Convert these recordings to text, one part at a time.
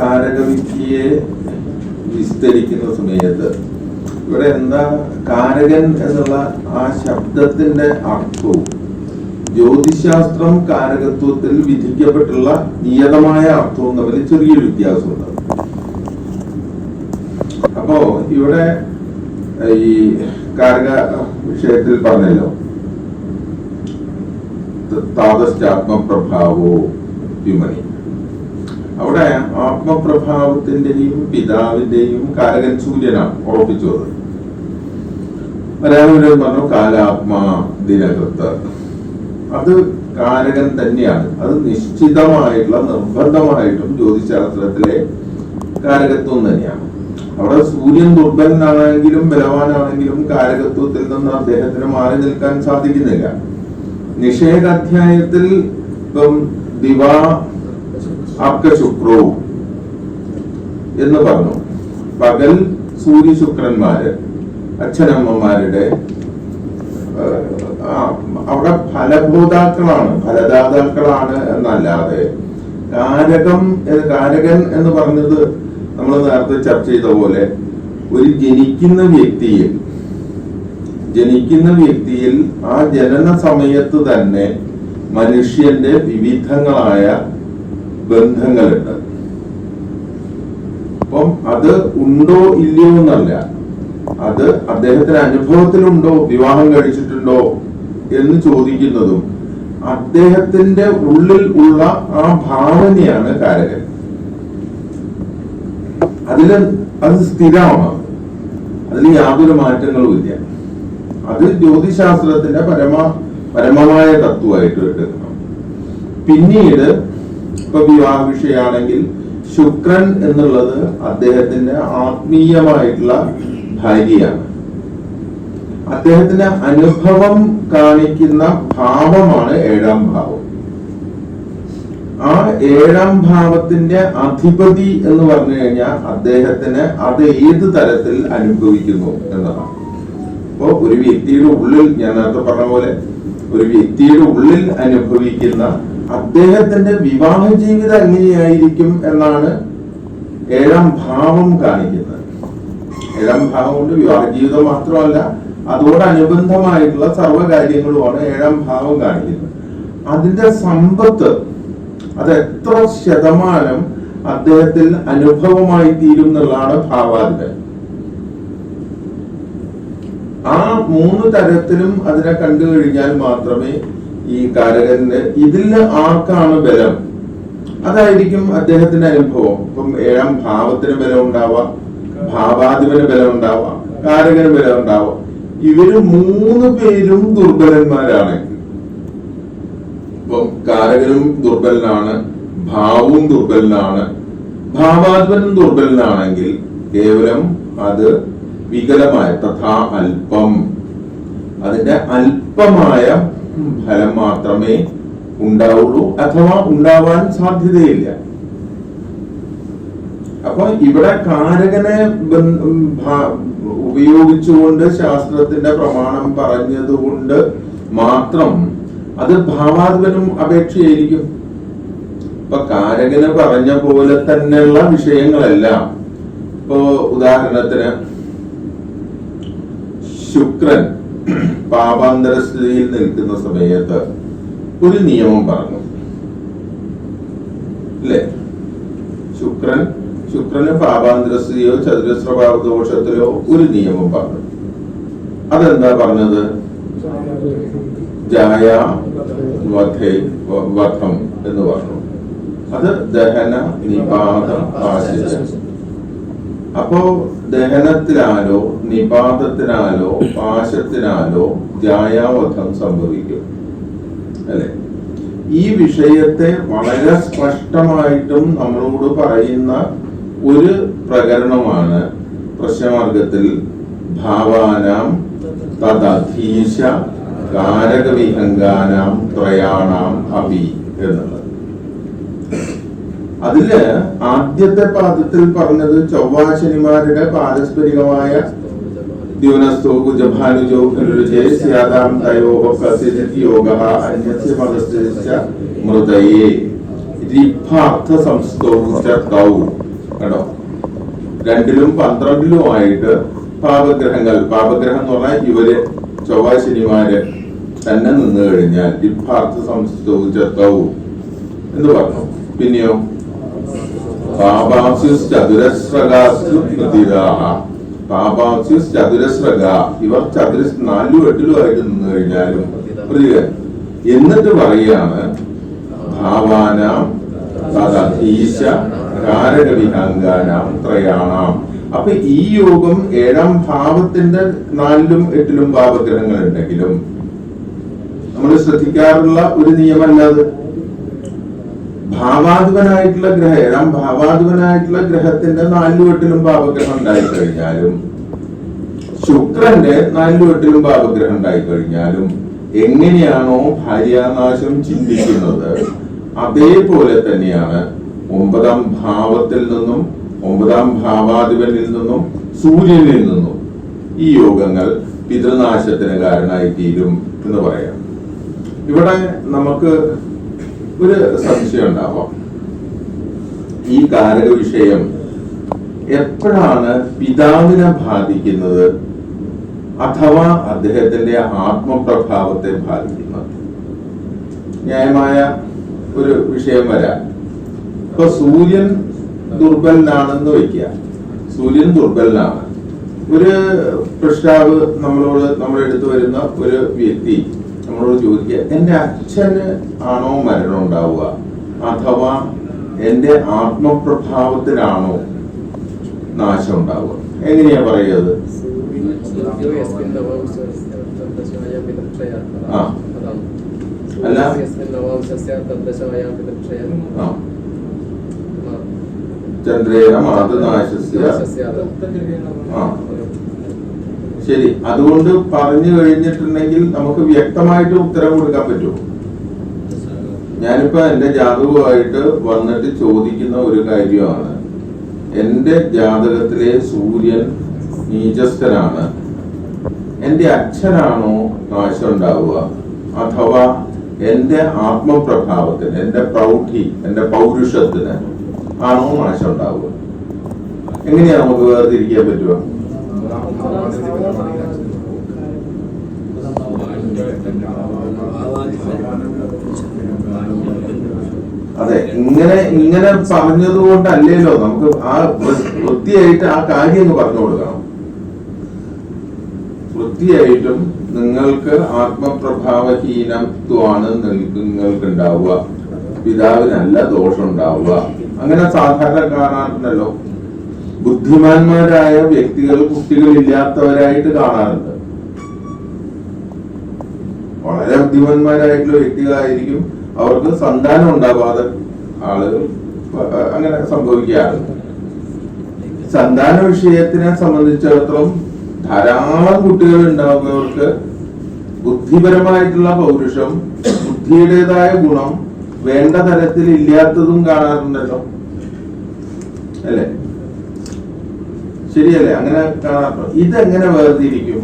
കാരകവിദ്യയെ വിസ്തരിക്കുന്ന സമയത്ത് ഇവിടെ എന്താ കാരകൻ എന്നുള്ള ആ ശബ്ദത്തിന്റെ അർത്ഥവും ജ്യോതിശാസ്ത്രം കാരകത്വത്തിൽ വിധിക്കപ്പെട്ടുള്ള നിയതമായ അർത്ഥവും തമ്മിൽ ചെറിയൊരു വ്യത്യാസമുണ്ട്. അപ്പോ ഇവിടെ ഈ കാരക വിഷയത്തിൽ പറഞ്ഞല്ലോ. താതശ്ചാത്മപ്രഭാവോ വിമണി അവിടെ ആത്മപ്രഭാവത്തിന്റെയും പിതാവിന്റെയും കാരകൻ സൂര്യനാണ് ഉറപ്പിച്ചത് മലയാളം പറഞ്ഞു കാലാത്മാ ദിനകൃത്ത് അത് കാരകൻ തന്നെയാണ്. അത് നിശ്ചിതമായിട്ടുള്ള നിർബന്ധമായിട്ടും ജ്യോതിശാസ്ത്രത്തിലെ കാരകത്വം തന്നെയാണ്. അവിടെ സൂര്യൻ ദുർബലനാണെങ്കിലും ബലവാനാണെങ്കിലും കാരകത്വത്തിൽ നിന്ന് അദ്ദേഹത്തിന് മാറി നിൽക്കാൻ സാധിക്കുന്നില്ല. നിഷേധ അധ്യായത്തിൽ ഇപ്പം ദിവാ ആപ്ക ശുക്രോ എന്ന് പറഞ്ഞു. പകൽ സൂര്യ ശുക്രന്മാര് അച്ഛനമ്മമാരുടെ അവിടെ ഫലബോധാക്കളാണ് ഫലദാതാക്കളാണ് എന്നല്ലാതെ കാരകം കാരകൻ എന്ന് പറഞ്ഞത് നമ്മൾ നേരത്തെ ചർച്ച ചെയ്ത പോലെ ഒരു ജനിക്കുന്ന വ്യക്തിയിൽ ജനിക്കുന്ന വ്യക്തിയിൽ ആ ജനന സമയത്ത് തന്നെ മനുഷ്യന്റെ വിവിധങ്ങളായ ബന്ധങ്ങളുണ്ട്. അപ്പം അത് ഉണ്ടോ ഇല്ലയോ എന്നല്ല. അത് അദ്ദേഹത്തിന്റെ അനുഭവത്തിലുണ്ടോ വിവാഹം കഴിച്ചിട്ടുണ്ടോ എന്ന് ചോദിക്കുന്നതും അദ്ദേഹത്തിന്റെ ഉള്ളിൽ ഉള്ള ആ ഭാവനയാണ് കാരകൻ. അതിൽ അത് സ്ഥിരമാണ്. അതിൽ യാതൊരു മാറ്റങ്ങളും ഇല്ല. അത് ജ്യോതിശാസ്ത്രത്തിന്റെ പരമ പരമമായ തത്വമായിട്ട് എടുക്കണം. പിന്നീട് ഇപ്പൊ വിവാഹ വിഷയമാണെങ്കിൽ ശുക്രൻ എന്നുള്ളത് അദ്ദേഹത്തിന്റെ ആത്മീയമായിട്ടുള്ള ഭാര്യയാണ്. അദ്ദേഹത്തിന്റെ അനുഭവം കാണിക്കുന്ന ഭാവമാണ് ഏഴാം ഭാവം. ആ ഏഴാം ഭാവത്തിന്റെ അധിപതി എന്ന് പറഞ്ഞു കഴിഞ്ഞാൽ അദ്ദേഹത്തിന് അത് ഏത് തരത്തിൽ അനുഭവിക്കുന്നു എന്നതാണ്. അപ്പോ ഒരു വ്യക്തിയുടെ ഉള്ളിൽ ഞാൻ നേരത്തെ പറഞ്ഞ പോലെ ഒരു വ്യക്തിയുടെ ഉള്ളിൽ അനുഭവിക്കുന്ന അദ്ദേഹത്തിന്റെ വിവാഹ ജീവിതം എങ്ങനെയായിരിക്കും എന്നാണ് ഏഴാം ഭാവം കാണിക്കുന്നത്. ഏഴാം ഭാവം കൊണ്ട് വിവാഹ ജീവിതം മാത്രമല്ല അതോടനുബന്ധമായിട്ടുള്ള സർവകാര്യങ്ങളുമാണ് ഏഴാം ഭാവം കാണിക്കുന്നത്. അതിന്റെ സമ്പത്ത് അത് എത്ര ശതമാനം അദ്ദേഹത്തിൽ അനുഭവമായി തീരും എന്നുള്ളതാണ് ഭാവാധിപൻ ആ മൂന്ന് തരത്തിലും അതിനെ കണ്ടു കഴിഞ്ഞാൽ മാത്രമേ ഈ കാരകന്റെ ഇതിൽ ആർക്കാണ് ബലം? അതായിരിക്കും അദ്ദേഹത്തിന്റെ അനുഭവം. ഇപ്പം ഏഴാം ഭാവത്തിന് ബലം ഉണ്ടാവാം ഭാവാധിപന് ബലം ഉണ്ടാവാം കാരകന് ബലം ഉണ്ടാവാം ഇവർ മൂന്ന് പേരും ദുർബലന്മാരാണ്. ഇപ്പം കാരകനും ദുർബലനാണ് ഭാവവും ദുർബലനാണ്. ഭാവാധിപനും ദുർബലനാണെങ്കിൽ കേവലം അത് വികലമായ തഥാ അല്പം അതിന്റെ അല്പമായ ഫലം മാത്രമേ ഉണ്ടാവുള്ളൂ അഥവാ ഉണ്ടാവാൻ സാധ്യതയില്ല. അപ്പൊ ഇവിടെ കാരകനെ ഉപയോഗിച്ചുകൊണ്ട് ശാസ്ത്രത്തിന്റെ പ്രമാണം പറഞ്ഞതുകൊണ്ട് മാത്രം അത് ഭാവാധിപനും അപേക്ഷയായിരിക്കും. ഇപ്പൊ കാരകന് പറഞ്ഞ പോലെ തന്നെയുള്ള വിഷയങ്ങളെല്ലാം. ഇപ്പോ ഉദാഹരണത്തിന് ശുക്രൻ പാപാന്തര സ്ഥിതിയിൽ നിൽക്കുന്ന സമയത്ത് ഒരു നിയമം പറഞ്ഞു. അല്ലേ ശുക്രൻ ശുക്രന് പാപാന്തരസ്ഥിതിയോ ചതുരശ്ര പാപദോഷത്തിലോ ഒരു നിയമം പറഞ്ഞു. അതെന്താ പറഞ്ഞത്? ജായ വധേ എന്ന് പറഞ്ഞു. അത് ദഹന നിപാത അപ്പോ ദഹനത്തിനാലോ നിപാതത്തിനാലോ പാശത്തിനാലോ ജായാവധം സംഭവിക്കും. അല്ലെ? ഈ വിഷയത്തെ വളരെ സ്പഷ്ടമായിട്ടും നമ്മളോട് പറയുന്ന ഒരു പ്രകരണമാണ് പ്രശ്നമാർഗത്തിൽ ഭാവാനാം തദധീശ കാരകവിഹങ്കാനാം ത്രയാണാം അഭി എന്നുള്ളത്. അതിൽ ആദ്യത്തെ പാദത്തിൽ പറഞ്ഞത് ചൊവ്വാശനിമാരുടെ പാരസ്പരികമായ ദ്യൂനസ്ഥോ കുജഭാനുജോ ഖലുരുജേ സ്യാദാം തയോഹ കസ്യചിത് യോഗഃ അന്യസ്യ മതസ്യ മൃതയേ രിഭാർത്ഥ സംസ്ഥോ തൗ. കേട്ടോ രണ്ടിലും പന്ത്രണ്ടിലുമായിട്ട് പാപഗ്രഹങ്ങൾ പാപഗ്രഹം എന്ന് പറഞ്ഞാൽ ഇവർ ചൊവ്വ ശനിമാര് തന്നെ നിന്ന് കഴിഞ്ഞാൽ ഇപ്പാർത്ഥ സംസ്ഥവും ചത്തവും എന്ന് പറഞ്ഞു? പിന്നെയോ? പാപാസ്യുസ് ചതുരസ്രകാസ്തു പ്രതിരാഹ പാപാസ്യുസ് ചതുരശ്രഗ ഇവർ ചതുര നാലും എട്ടിലും ആയിട്ട് നിന്ന് കഴിഞ്ഞാലും എന്നിട്ട് പറയാണ് ഭാവാനാം തദധീശ കാരകവിഹങ്കാനാം ത്രയാണാം. അപ്പൊ ഈ യോഗം ഏഴാം ഭാവത്തിന്റെ നാലിലും എട്ടിലും പാപഗ്രഹങ്ങൾ ഉണ്ടെങ്കിലും നമ്മൾ ശ്രദ്ധിക്കാറുള്ള ഒരു നിയമമല്ലാതെ ഭാവാധിപനായിട്ടുള്ള ഗ്രഹം ഏഴാം ഭാവാധിപനായിട്ടുള്ള ഗ്രഹത്തിന്റെ നാലുവെട്ടിലും പാപഗ്രഹം ഉണ്ടായി കഴിഞ്ഞാലും ശുക്രന്റെ നാലുവെട്ടിലും പാപഗ്രഹം ഉണ്ടായി കഴിഞ്ഞാലും എങ്ങനെയാണോ ഭാര്യാനാശം ചിന്തിക്കുന്നത് അതേപോലെ തന്നെയാണ് ഒമ്പതാം ഭാവത്തിൽ നിന്നും ഒമ്പതാം ഭാവാധിപനിൽ നിന്നും സൂര്യനിൽ നിന്നും ഈ യോഗങ്ങൾ പിതൃനാശത്തിന് കാരണമായി തീരും എന്ന് പറയാം. ഇവിടെ നമുക്ക് ഒരു സംശയം ഉണ്ടാവാം. ഈ കാരക വിഷയം എപ്പോഴാണ് പിതാവിനെ ബാധിക്കുന്നത് അഥവാ അദ്ദേഹത്തിന്റെ ആത്മപ്രഭാവത്തെ ബാധിക്കുന്നത്? ന്യായമായ ഒരു വിഷയം വരാം. ഇപ്പൊ സൂര്യൻ ദുർബലനാണെന്ന് വെക്കുക. സൂര്യൻ ദുർബലനാണ്. ഒരു പ്രഷ്ടാവ് നമ്മളോട് നമ്മുടെ അടുത്ത് വരുന്ന ഒരു വ്യക്തി നമ്മളോട് ചോദിക്കുക എന്റെ അച്ഛന് ആണോ മരണം ഉണ്ടാവുക? അഥവാ എന്റെ ആത്മപ്രഭാവത്തിനാണോ നാശം ഉണ്ടാവുക? എങ്ങനെയാ പറയുന്നത് ആ. അല്ല. ആ. ചന്ദ്രേന മാതനാശസ്യ. ആ. ശരി. അതുകൊണ്ട് പറഞ്ഞു കഴിഞ്ഞിട്ടുണ്ടെങ്കിൽ നമുക്ക് വ്യക്തമായിട്ട് ഉത്തരം കൊടുക്കാൻ പറ്റുമോ? ഞാനിപ്പോ എന്റെ ജാതകവുമായിട്ട് വന്നിട്ട് ചോദിക്കുന്ന ഒരു കാര്യമാണ്. എന്റെ ജാതകത്തിലെ സൂര്യൻ നീചസ്ഥനാണ്. എന്റെ അച്ഛനാണോ നാശം ഉണ്ടാവുക അഥവാ എന്റെ ആത്മപ്രഭാവത്തിന് എന്റെ പ്രൗഢി എന്റെ പൗരുഷത്തിന് ആണോ നാശം ഉണ്ടാവുക എങ്ങനെയാ നമുക്ക് വേർതിരിക്കാൻ പറ്റുക? അതെ ഇങ്ങനെ ഇങ്ങനെ പറഞ്ഞത് നമുക്ക് ആ വൃത്തിയായിട്ട് ആ കാര്യം അങ്ങ് പറഞ്ഞു കൊടുക്കണം. വൃത്തിയായിട്ടും നിങ്ങൾക്ക് ആത്മപ്രഭാവഹീനത്വമാണ് നിങ്ങൾക്ക് ഉണ്ടാവുക പിതാവിനല്ല ദോഷം ഉണ്ടാവുക അങ്ങനെ സാധാരണ കാണാറുണ്ടല്ലോ. ബുദ്ധിമാന്മാരായ വ്യക്തികൾ കുട്ടികളില്ലാത്തവരായിട്ട് കാണാറുണ്ട്. വളരെ ബുദ്ധിമാന്മാരായിട്ടുള്ള വ്യക്തികളായിരിക്കും അവർക്ക് സന്താനം ഉണ്ടാവാതെ ആളുകൾ അങ്ങനെ സംഭവിക്കാറുണ്ട്. സന്താന വിഷയത്തിനെ സംബന്ധിച്ചിടത്തോളം ധാരാളം കുട്ടികൾ ഉണ്ടാവുന്നവർക്ക് ബുദ്ധിപരമായിട്ടുള്ള പൗരുഷം ബുദ്ധിയുടേതായ ഗുണം വേണ്ട തരത്തിൽ ഇല്ലാത്തതും കാണാറുണ്ടല്ലോ. അല്ലേ? ശരിയല്ലേ? അങ്ങനെ കാണാത്ത ഇതെങ്ങനെ വേർതിരിക്കും?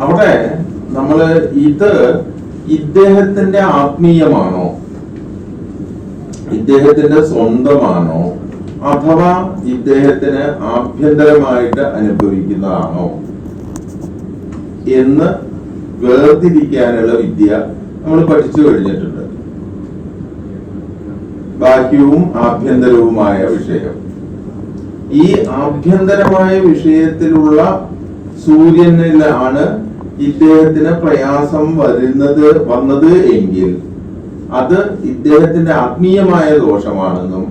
അവിടെ നമ്മൾ ഇത് ഇദ്ദേഹത്തിന്റെ ആത്മീയമാണോ? ഇദ്ദേഹത്തിന്റെ സ്വന്തമാണോ? അഥവാ ഇദ്ദേഹത്തിന് ആഭ്യന്തരമായിട്ട് അനുഭവിക്കുന്നതാണോ? എന്ന് വേർതിരിക്കാനുള്ള വിദ്യ നമ്മൾ പഠിച്ചു കഴിഞ്ഞിട്ടുണ്ട്. ബാഹ്യവും ആഭ്യന്തരവുമായ വിഷയം. ഈ ആഭ്യന്തരമായ വിഷയത്തിലുള്ള സൂര്യനിലാണ് ഇദ്ദേഹത്തിന് പ്രയാസം വരുന്നത് വന്നത് എങ്കിൽ അത് ഇദ്ദേഹത്തിന്റെ ആത്മീയമായ ദോഷമാണെന്നും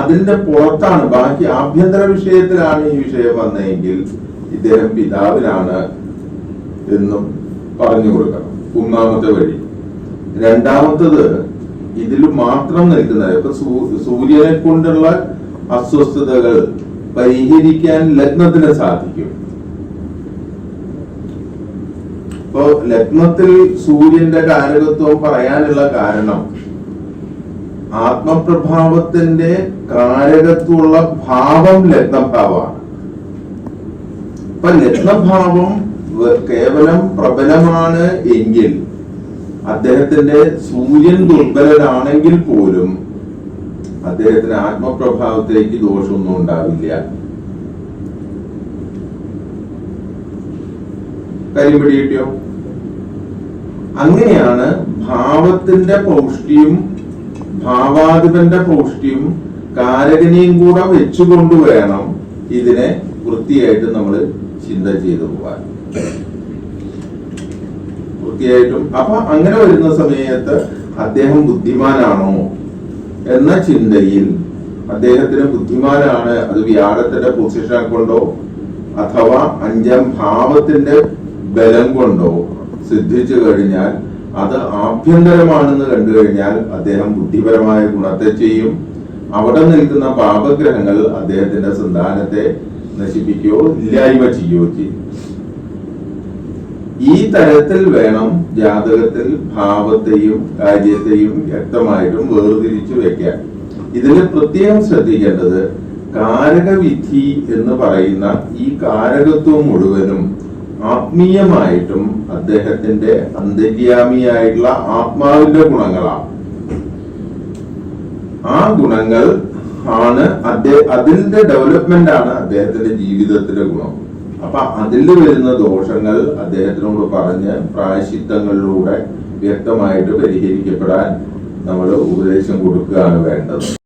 അതിന്റെ പുറത്താണ് ബാക്കി ആഭ്യന്തര വിഷയത്തിലാണ് ഈ വിഷയം വന്നതെങ്കിൽ ഇദ്ദേഹം പിതാവിനാണ് എന്നും പറഞ്ഞു കൊടുക്കണം. ഒന്നാമത്തെ വഴി രണ്ടാമത്തത് ഇതിൽ മാത്രം നിൽക്കുന്നത്. ഇപ്പൊ സൂര്യനെ കൊണ്ടുള്ള അസ്വസ്ഥതകൾ പരിഹരിക്കാൻ ലഗ്നത്തിന് സാധിക്കും. ഇപ്പോ ലഗ്നത്തിൽ സൂര്യന്റെ കാരകത്വം പറയാനുള്ള കാരണം ആത്മപ്രഭാവത്തിന്റെ കാരകത്വമുള്ള ഭാവം ലഗ്നഭാവമാണ് ഇപ്പൊ ലഗ്നഭാവം കേവലം പ്രബലമാണ് എങ്കിൽ അദ്ദേഹത്തിന്റെ സൂര്യൻ ദുർബലനാണെങ്കിൽ പോലും അദ്ദേഹത്തിന് ആത്മപ്രഭാവത്തിലേക്ക് ദോഷമൊന്നും ഉണ്ടാവില്ല. കാര്യം പിടികിട്ടിയോ അങ്ങനെയാണ് ഭാവത്തിന്റെ പൗഷ്ടിയും ഭാവാധിപന്റെ പൗഷ്ടിയും കാരകനെയും കൂടെ വെച്ചുകൊണ്ട് വേണം ഇതിനെ വൃത്തിയായിട്ട് നമ്മൾ ചിന്ത ചെയ്തു പോകാൻ വൃത്തിയായിട്ടും അപ്പൊ അങ്ങനെ വരുന്ന സമയത്ത് അദ്ദേഹം ബുദ്ധിമാനാണോ എന്ന ചിന്തയിൽ അദ്ദേഹത്തിന് ബുദ്ധിമാനാണ് അത് വ്യാഴത്തിന്റെ പൊസിഷൻ കൊണ്ടോ അഥവാ അഞ്ചാം ഭാവത്തിന്റെ ബലം കൊണ്ടോ സിദ്ധിച്ചു കഴിഞ്ഞാൽ അത് ആഭ്യന്തരമാണെന്ന് കണ്ടു കഴിഞ്ഞാൽ അദ്ദേഹം ബുദ്ധിപരമായ ഗുണത്തെ ചെയ്യും. അവിടെ നിൽക്കുന്ന പാപഗ്രഹങ്ങൾ അദ്ദേഹത്തിന്റെ സന്താനത്തെ നശിപ്പിക്കുകയോ ഇല്ലായ്മ ചെയ്യുകയോ ചെയ്യും. ഈ തരത്തിൽ വേണം ജാതകത്തിൽ ഭാവത്തെയും കാര്യത്തെയും വ്യക്തമായിട്ടും വേർതിരിച്ചു വെക്കാൻ. ഇതിൽ പ്രത്യേകം ശ്രദ്ധിക്കേണ്ടത് കാരകവിധി എന്ന് പറയുന്ന ഈ കാരകത്വം മുഴുവനും ആത്മീയമായിട്ടും അദ്ദേഹത്തിന്റെ അന്തര്യാമിയായിട്ടുള്ള ആത്മാവിന്റെ ഗുണങ്ങളാണ്. ആ ഗുണങ്ങൾ ആണ് അദ്ദേഹം അതിന്റെ ഡെവലപ്മെന്റ് ആണ് അദ്ദേഹത്തിന്റെ ജീവിതത്തിലെ ഗുണം. അപ്പൊ അതിൽ വരുന്ന ദോഷങ്ങൾ അദ്ദേഹത്തിനോട് പറഞ്ഞ് പ്രായശിത്തങ്ങളിലൂടെ വ്യക്തമായിട്ട് പരിഹരിക്കപ്പെടാൻ നമ്മൾ ഉപദേശം കൊടുക്കുകയാണ് വേണ്ടത്.